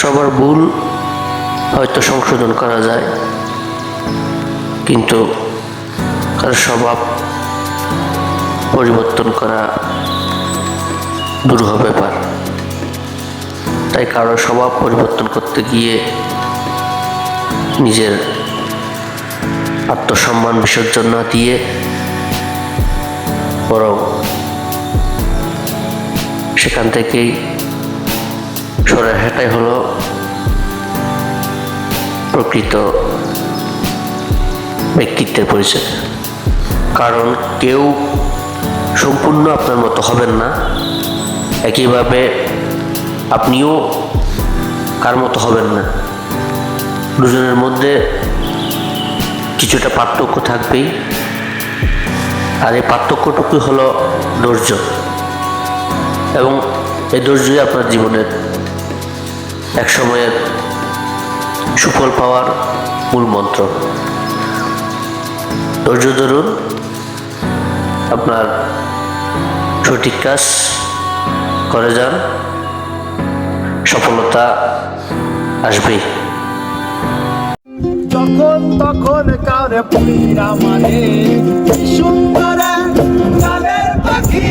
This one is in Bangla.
সবার ভুল হয়তো সংশোধন করা যায়, কিন্তু কারও স্বভাব পরিবর্তন করা দুরূহ ব্যাপার। তাই কারও স্বভাব পরিবর্তন করতে গিয়ে নিজের আত্মসম্মান বিসর্জন না দিয়ে বরং সেখান থেকেই সরে হাঁটাই হলো প্রকৃত ব্যক্তিত্বের পরিচয়। কারণ কেউ সম্পূর্ণ আপনার মতো হবেন না। একইভাবে আপনিও কার মতো হবেন না। দুজনের মধ্যে কিছুটা পার্থক্য থাকবেই। আর এই পার্থক্যটুকু হলো ধৈর্য। এবং এই ধৈর্যই আপনার জীবনের এক সময়ের সুফল পাওয়ার মূল মন্ত্র। ধৈর্য ধরুন, আপনার সঠিক কাজ করে যান, সফলতা আসবেই। তখন কার পীরা মানে সুন্দর পাখি